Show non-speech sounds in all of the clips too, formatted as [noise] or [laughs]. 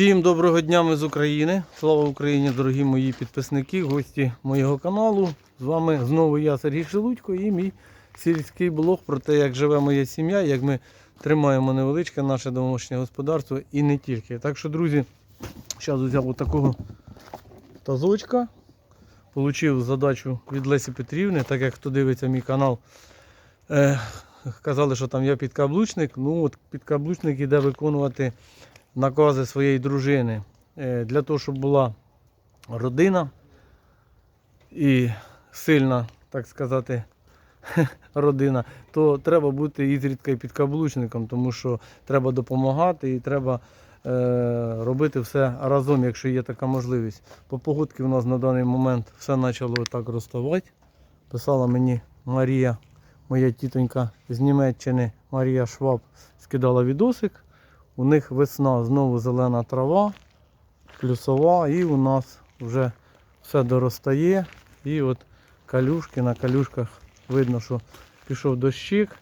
Всім доброго дня ми з України. Слава Україні, дорогі мої підписники, гості моєго каналу. З вами знову я, Сергій Шелудько, і мій сільський блог про те, як живе моя сім'я, як ми тримаємо невеличке наше домашнє господарство і не тільки. Так що, друзі, зараз взяв отакого тазочка. Получив задачу від Лесі Петрівни, так як хто дивиться мій канал. Е, казали, що там я підкаблучник. Ну от підкаблучник іде виконувати накази своєї дружини Е, для того, щоб була родина і сильна, так сказати, [laughs] родина, то треба бути ізрідка і підкаблучником, тому що треба допомагати і треба е, робити все разом, якщо є така можливість. По погодці у нас на даний момент все почало так розставати. Писала мені Марія, моя тітонька з Німеччини, Марія Шваб, скидала відосик. У них весна, знову зелена трава, плюсова, і у нас вже все доростає. І от калюшки на калюшках видно, що пішов дощик.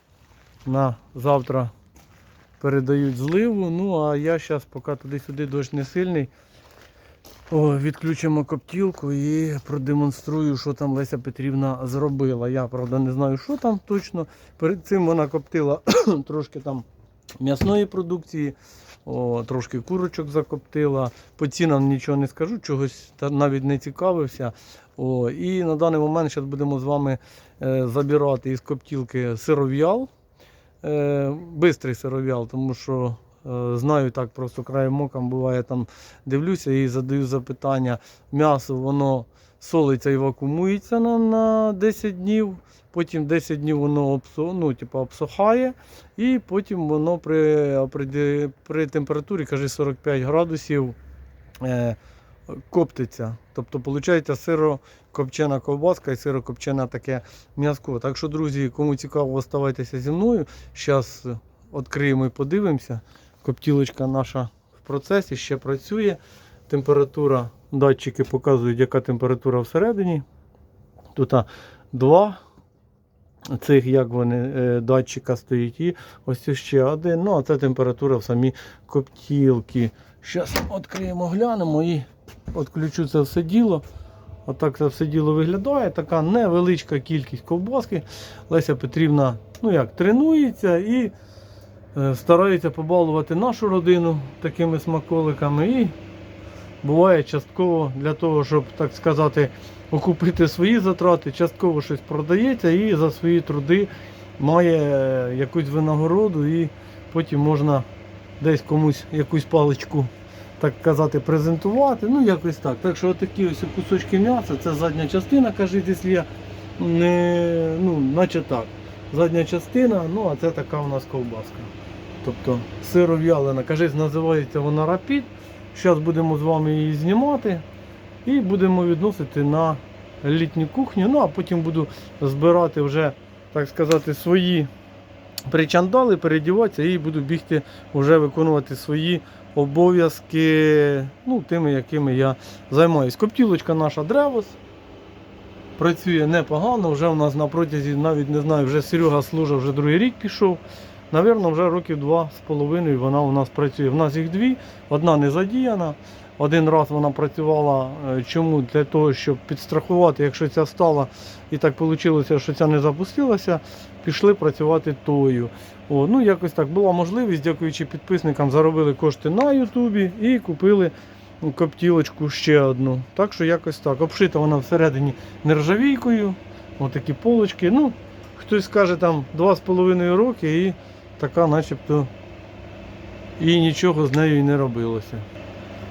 На завтра передають зливу. Ну а я зараз, поки туди-сюди дощ не сильний, о, відключимо коптілку і продемонструю, що там Леся Петрівна зробила. Я, правда, не знаю, що там точно. Перед цим вона коптила [coughs] трошки там м'ясної продукції, о, трошки курочок закоптила. По цінам нічого не скажу, чогось навіть не цікавився. О, і на даний момент зараз будемо з вами е, забирати із коптілки сиров'ял. Е, бистрий сиров'ял, тому що е, знаю так, просто краєм оком буває там дивлюся і задаю запитання. М'ясо воно солиться і вакуумується на, на 10 днів. Потім 10 днів воно обсу, ну, типу, обсухає, і потім воно при, при, при температурі, каже, 45 градусів е, коптиться. Тобто, виходить, сиро-копчена ковбаска і сиро-копчене таке м'язко. Так що, друзі, кому цікаво, оставайтеся зі мною. Зараз відкриємо і подивимося. Коптілочка наша в процесі ще працює. Температура, датчики показують, яка температура всередині. Тут два цих, як вони, е, датчика стоїть. І ось ще один. Ну, а це температура в самій коптілці. Зараз відкриємо, глянемо і відключу це все діло. Отак це все діло виглядає. Така невеличка кількість ковбаски. Леся Петрівна ну як, тренується і е, старається побалувати нашу родину такими смаколиками. І буває частково для того, щоб, так сказати, окупити свої затрати, частково щось продається і за свої труди має е, якусь винагороду, і потім можна десь комусь якусь паличку, так казати, презентувати. Ну, якось так. Так що отакі ось кусочки м'яса, це задня частина, каже, якщо я не, ну, наче так. Задня частина, ну а це така у нас ковбаска. Тобто сиров'ялина, кажись, називається вона рапід. Зараз будемо з вами її знімати і будемо відносити на літню кухню. Ну а потім буду збирати вже, так сказати, свої причандали, передіватися і буду бігти вже виконувати свої обов'язки, ну, тими, якими я займаюсь. Коптілочка наша Древос. Працює непогано, вже у нас на протязі, навіть не знаю, вже Серега служив, вже другий рік пішов. Навірно, вже років два з половиною вона у нас працює. В нас їх дві, одна не задіяна. Один раз вона працювала е, чому? Для того, щоб підстрахувати, якщо ця стала і так вийшло, що ця не запустилася, пішли працювати тою. О, ну якось так була можливість, дякуючи підписникам, заробили кошти на Ютубі і купили коптілочку ще одну. Так що якось так. Обшита вона всередині нержавійкою. Отакі полочки. Ну, хтось скаже там 2,5 роки і така начебто і нічого з нею не робилося.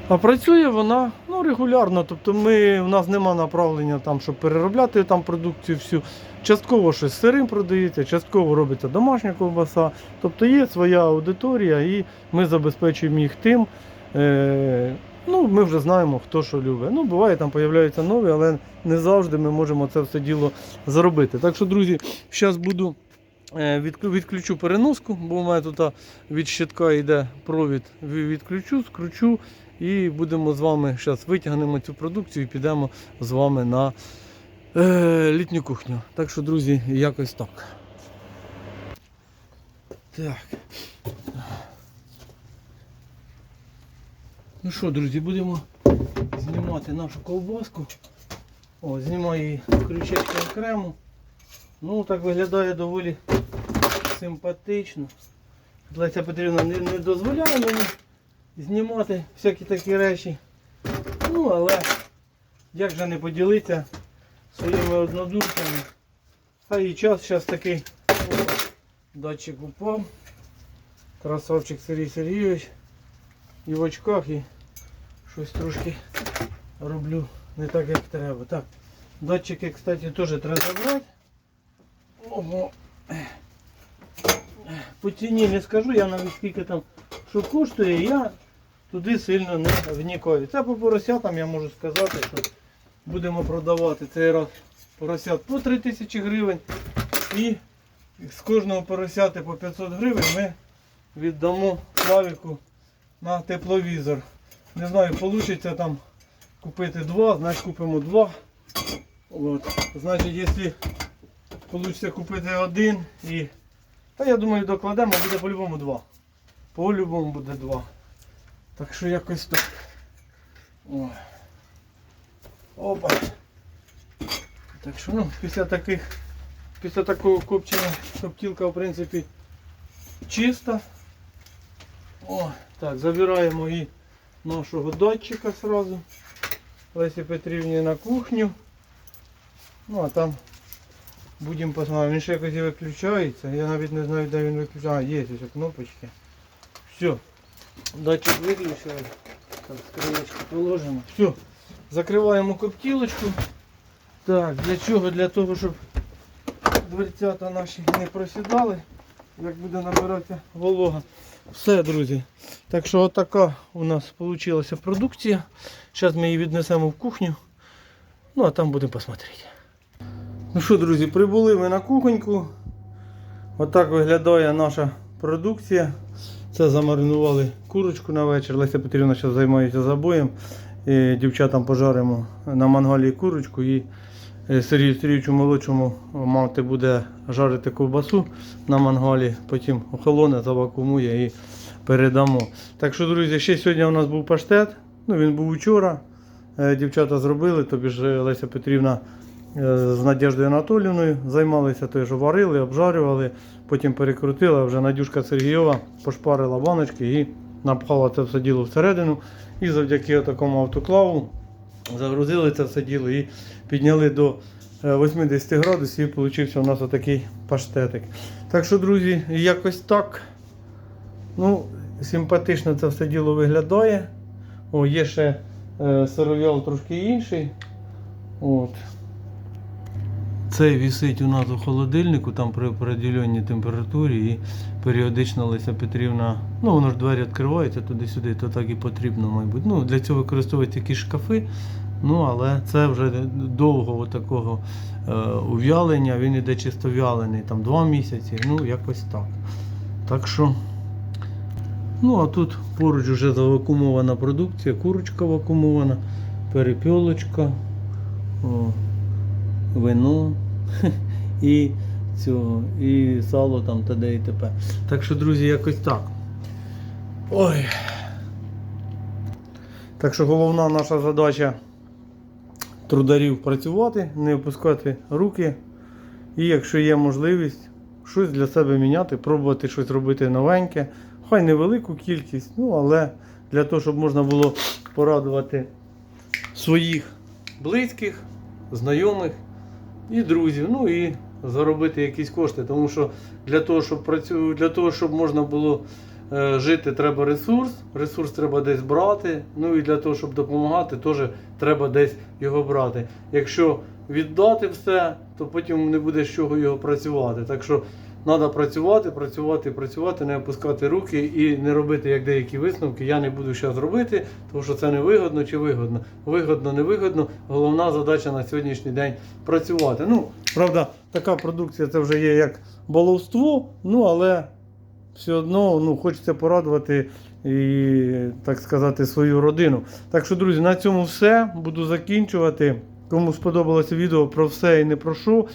А працює вона ну, регулярно, тобто ми, у нас нема направлення, там, щоб переробляти там продукцію всю. Частково щось сирим продається, частково робиться домашня ковбаса. Тобто є своя аудиторія і ми забезпечуємо їх тим. Е, ну, Ми вже знаємо, хто що любить. Ну, Буває, там з'являються нові, але не завжди ми можемо це все діло зробити. Так що, друзі, зараз буду. Е, відклю- Відключу переноску, бо у мене тут від щитка йде провід. Відключу, скручу і будемо з вами зараз витягнемо цю продукцію і підемо з вами на е, літню кухню. Так що, друзі, якось так. Так. Ну що, друзі, будемо знімати нашу ковбаску. О, знімаю її крючечком окремо. Ну, так виглядає доволі симпатично. Леся Петрівна не, не дозволяє мені знімати всякі такі речі. Ну, але як же не поділитися своїми однодумцями. А і час зараз такий. О, датчик упав. Красавчик Сергій Сергійович. І в очках і щось трошки роблю не так як треба. Так, датчики, кстати, теж треба забрати. Ого. По ціні не скажу, я навіть скільки там що коштує, я туди сильно не вникаю. Це по поросятам я можу сказати, що будемо продавати цей раз поросят по 3000 гривень. І з кожного поросяти по 500 гривень ми віддамо Славіку на тепловізор. Не знаю, вийде там купити два, значить купимо два. От. Значить, якщо вийде купити один і. Та я думаю докладемо, буде по-любому два. По-любому буде два. Так що якось так. Опа. Так що ну, після таких, після такого копчення коптілка в принципі чиста. О, так, забираємо і нашого датчика сразу. Лесі Петрівні на кухню. Ну а там будемо посмотрим. Він ще якось виключається. Я навіть не знаю, де він виключається. А, є ось кнопочки. Все. Датчик виключили. Так, скриночку положимо. Все. Закриваємо коптілочку. Так, для чого? Для того, щоб дверцята наші не просідали, як буде набиратися волога. Все, друзі. Так що отака у нас вийшла продукція. Зараз ми її віднесемо в кухню. Ну а там будемо посмотрети. Ну що, друзі, прибули ми на кухоньку. Отак виглядає наша продукція. Це замаринували курочку на вечір. Леся Петрівна зараз займається забоєм. Дівчатам пожаримо на мангалі курочку і е, Сергію Сергійовичу молодшому мати буде жарити ковбасу на мангалі, потім охолоне, завакумує і передамо. Так що, друзі, ще сьогодні у нас був паштет. Ну, він був вчора. Е, Дівчата зробили, тобі ж Леся Петрівна е, з Надіждою Анатолівною займалися, теж варили, обжарювали, потім перекрутили, а вже Надюшка Сергійова пошпарила баночки і напхала це все діло всередину. І завдяки такому автоклаву загрузили це все діло і підняли до е, 80 градусів і получився у нас отакий паштетик. Так що, друзі, якось так. Ну, симпатично це все діло виглядає. О, є ще е, сиров'ял трошки інший. От. Цей висить у нас у холодильнику, там при определеній температурі і періодично Леся Петрівна, ну воно ж двері відкриваються туди-сюди, то так і потрібно, мабуть. Ну, для цього використовують якісь шкафи. Ну, але це вже довго такого е, ув'ялення, він іде чисто в'ялений, там два місяці, ну якось так. Так що. Ну, а тут поруч вже завакумована продукція, курочка вакуумована, перепілочка, вино [laughs] і, цього, і сало там т.д. і т.п. Так що, друзі, якось так. Ой. Так що головна наша задача трударів працювати, не опускати руки. І якщо є можливість, щось для себе міняти, пробувати щось робити новеньке. Хай невелику кількість, ну але для того, щоб можна було порадувати своїх близьких, знайомих і друзів, ну і заробити якісь кошти. Тому що для того, щоб працю... для того, щоб можна було е, жити, треба ресурс. Ресурс треба десь брати. Ну і для того, щоб допомагати, теж треба десь його брати. Якщо віддати все, то потім не буде з чого його працювати. Так що Треба працювати, працювати, працювати, не опускати руки і не робити як деякі висновки. Я не буду зараз робити, тому що це не вигодно чи вигодно. Вигодно, не вигодно. Головна задача на сьогоднішній день працювати. Ну, правда, така продукція це вже є як баловство, ну але все одно ну, хочеться порадувати і, так сказати, свою родину. Так що, друзі, на цьому все. Буду закінчувати. Кому сподобалося відео про все і не про що.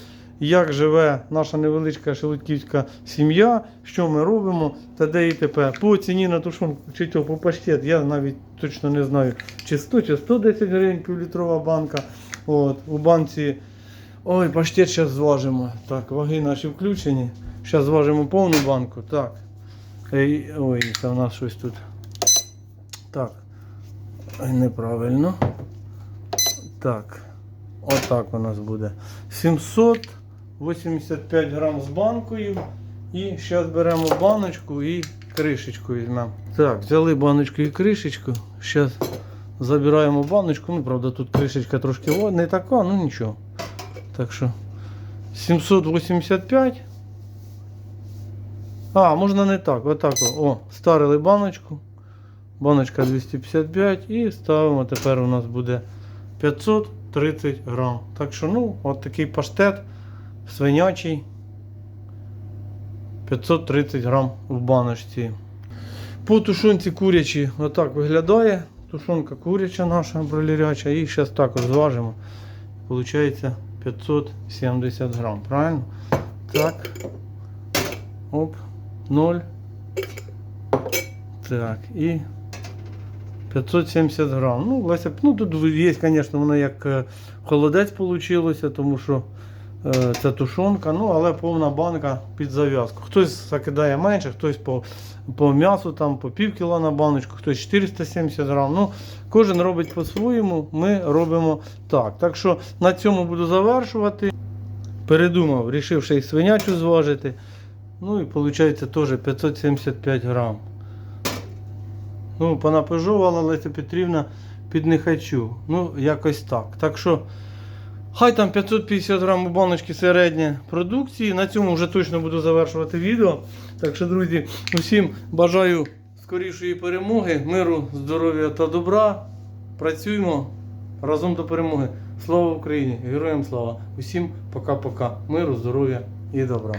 Як живе наша невеличка шелудьківська сім'я, що ми робимо та де і тепер. По ціні на тушонку чи то по паштет, я навіть точно не знаю, чи 100, чи 110 гривень півлітрова банка. От, у банці. Ой, паштет зараз зважимо. Так, ваги наші включені. Зараз зважимо повну банку. Так. Ей, ой, це в нас щось тут. Так. Неправильно. Так. Отак у нас буде. 785 грам з банкою. І зараз беремо баночку і кришечку візьмемо. Так, взяли баночку і кришечку. Зараз забираємо баночку. Ну, правда, тут кришечка трошки не така, ну нічого. Так що 785. А, можна не так. Отак. О, старили баночку. Баночка 255 і ставимо. Тепер у нас буде 530 грам. Так що, ну, от такий паштет свинячий. 530 грам в баночці. По тушонці курячі отак виглядає. Тушонка куряча наша бролеряча. І зараз також зважимо. Получається 570 грам. Правильно? Так. Оп. 0. Так. І 570 грам. Ну, Леся, ну тут є, звісно, воно як е, холодець вийшло, тому що це тушонка, ну, але повна банка під зав'язку. Хтось закидає менше, хтось по, по м'ясу там, по пів кіла на баночку, хтось 470 грам. Ну, кожен робить по-своєму, ми робимо так. Так що на цьому буду завершувати. Передумав, рішив ще й свинячу зважити. Ну і виходить теж 575 грам. Ну, понапижувала Леся Петрівна під нехачу. Ну, якось так. Так що, хай там 550 грамів баночки середньої продукції. На цьому вже точно буду завершувати відео. Так що, друзі, усім бажаю скорішої перемоги, миру, здоров'я та добра. Працюємо разом до перемоги. Слава Україні! Героям слава! Усім пока-пока. Миру, здоров'я і добра.